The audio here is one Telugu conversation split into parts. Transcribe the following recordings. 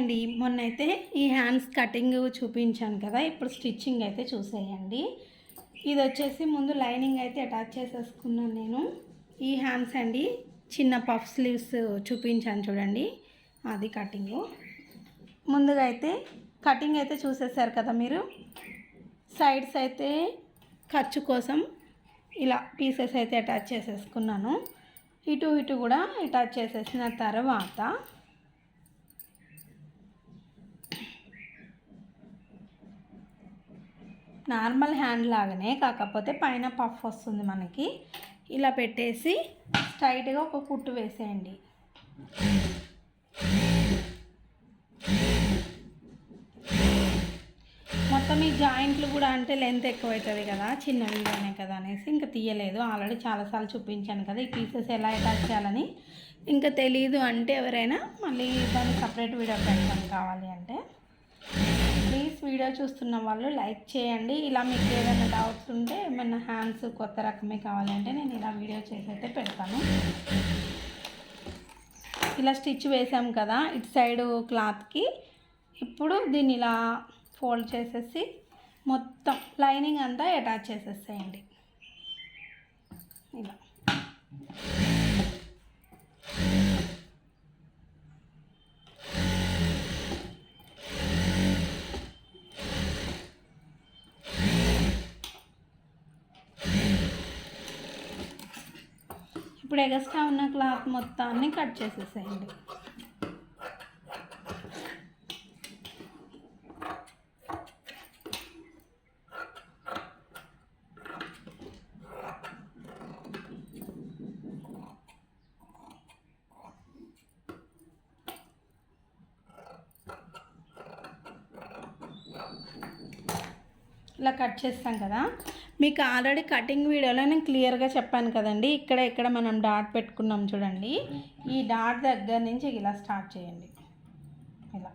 అండి మొన్న అయితే ఈ హ్యాండ్స్ కటింగ్ చూపించాను కదా ఇప్పుడు స్టిచ్చింగ్ అయితే చూసేయండి. ఇది వచ్చేసి ముందు లైనింగ్ అయితే అటాచ్ చేసేసుకున్నాను నేను. ఈ హ్యాండ్స్ అండి చిన్న పఫ్ స్లీవ్స్ చూపించాను చూడండి అది కటింగ్. ముందుగా అయితే కటింగ్ అయితే చూసేసారు కదా మీరు? సైడ్స్ అయితే ఖర్చు కోసం ఇలా పీసెస్ అయితే అటాచ్ చేసేసుకున్నాను. ఇటు ఇటు కూడా అటాచ్ చేసేసిన తర్వాత నార్మల్ హ్యాండ్ లాగానే కాకపోతే పైన పఫ్ వస్తుంది మనకి. ఇలా పెట్టేసి స్ట్రైట్గా ఒక కుట్టు వేసేయండి. మొత్తం ఈ జాయింట్లు కూడా అంటే లెంత్ ఎక్కువ అవుతుంది కదా చిన్న వీడియోనే కదా అనేసి ఇంకా తీయలేదు. ఆల్రెడీ చాలాసార్లు చూపించాను కదా ఈ పీసెస్ ఎలా అటాచ్ చేయాలని. ఇంకా తెలియదు అంటే ఎవరైనా మళ్ళీ దాన్ని సపరేట్ వీడియో పెట్టడం కావాలి అంటే. ప్లీజ్ వీడియో చూస్తున్న వాళ్ళు లైక్ చేయండి. ఇలా మీకు ఏదైనా డౌట్స్ ఉంటే ఏమైనా హ్యాండ్స్ కొత్త రకమే కావాలంటే నేను ఇలా వీడియో చేసి అయితే పెడతాను. ఇలా స్టిచ్ వేసాం కదా ఇటు సైడ్ క్లాత్కి ఇప్పుడు దీన్ని ఇలా ఫోల్డ్ చేసేసి మొత్తం లైనింగ్ అంతా అటాచ్ చేసేసేయండి. ఇలా. ఇప్పుడు ఎగస్ట్రా ఉన్న క్లాత్ మొత్తాన్ని కట్ చేసేసేయండి. ఇలా కట్ చేస్తాం కదా. మీకు ఆల్రెడీ కటింగ్ వీడియోలో నేను క్లియర్గా చెప్పాను కదండి. ఇక్కడ ఇక్కడ మనం డాట్ పెట్టుకున్నాం చూడండి. ఈ డాట్ దగ్గర నుంచి ఇలా స్టార్ట్ చేయండి. ఇలా.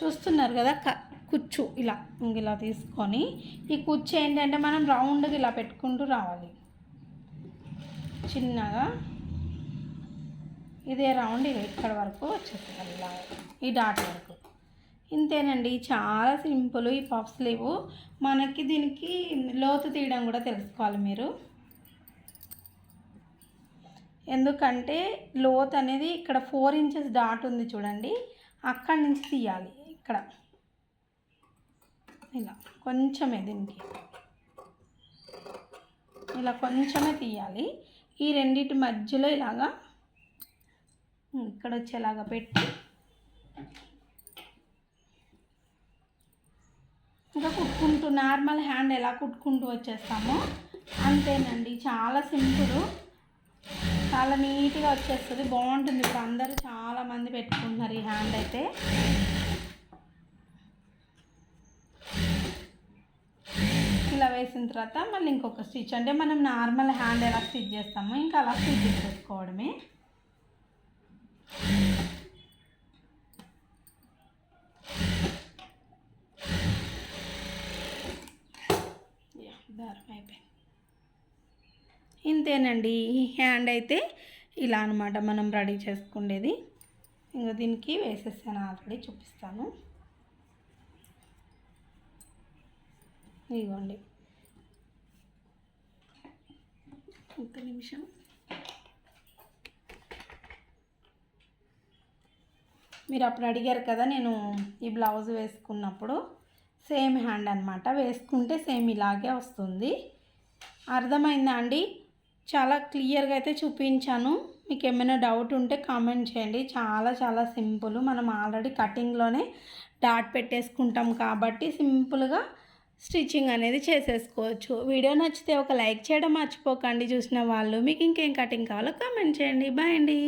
చూస్తున్నారు కదా క కుచ్చు. ఇలా ఇలా తీసుకొని. ఈ కుచ్చు ఏంటంటే మనం రౌండ్గా ఇలా పెట్టుకుంటూ రావాలి. చిన్నగా. ఇదే రౌండ్ ఇది ఇక్కడ వరకు వచ్చేస్తుంది ఇలా. ఈ డాట్ వరకు. ఇంతేనండి. చాలా సింపుల్ ఈ పఫ్ స్లీవ్ మనకి దీనికి లోతు తీయడం కూడా తెలుసుకోవాలి మీరు. ఎందుకంటే లోత్ అనేది ఇక్కడ ఫోర్ ఇంచెస్ డాట్ ఉంది చూడండి. అక్కడి నుంచి తీయాలి. ఇక్కడ. ఇలా. కొంచెమే దీనికి. ఇలా కొంచెమే తీయాలి. ఈ రెండింటి మధ్యలో ఇలాగా. ఇక్కడ వచ్చేలాగా పెట్టి ఇంకా కుట్టుకుంటూ నార్మల్ హ్యాండ్ ఎలా కుట్టుకుంటూ వచ్చేస్తామో అంతేనండి. చాలా సింపుల్. చాలా నీట్గా వచ్చేస్తుంది. బాగుంటుంది. ఇప్పుడు అందరూ చాలామంది పెట్టుకుంటున్నారు ఈ హ్యాండ్ అయితే. ఇలా వేసిన తర్వాత మళ్ళీ ఇంకొక స్టిచ్. అంటే మనం నార్మల్ హ్యాండ్ ఎలా స్టిచ్ చేస్తామో ఇంకా అలా స్టిచ్ చేసుకోవడమే దారం అయిపోయింది ఇంతేనండి ఈ హ్యాండ్ అయితే ఇలా అనమాట మనం రెడీ చేసుకునేది ఇంకా దీనికి వేసేసాను ఆల్రెడీ చూపిస్తాను. ఇదిగోండి. ఒక్క నిమిషం. మీరు అప్పుడు అడిగారు కదా నేను ఈ బ్లౌజ్ వేసుకున్నప్పుడు. సేమ్ హ్యాండ్ అనమాట వేసుకుంటే సేమ్ ఇలాగే వస్తుంది. అర్థమైందా అండి? చాలా క్లియర్గా అయితే చూపించాను. మీకు ఏమైనా డౌట్ ఉంటే కామెంట్ చేయండి. చాలా చాలా సింపుల్. మనం ఆల్రెడీ కటింగ్లోనే డాట్ పెట్టేసుకుంటాం కాబట్టి సింపుల్గా స్టిచ్చింగ్ అనేది చేసేసుకోవచ్చు. వీడియో నచ్చితే ఒక లైక్ చేయడం మర్చిపోకండి. చూసిన వాళ్ళు మీకు ఇంకేం కటింగ్ కావాలో కామెంట్ చేయండి. బాయ్ అండి.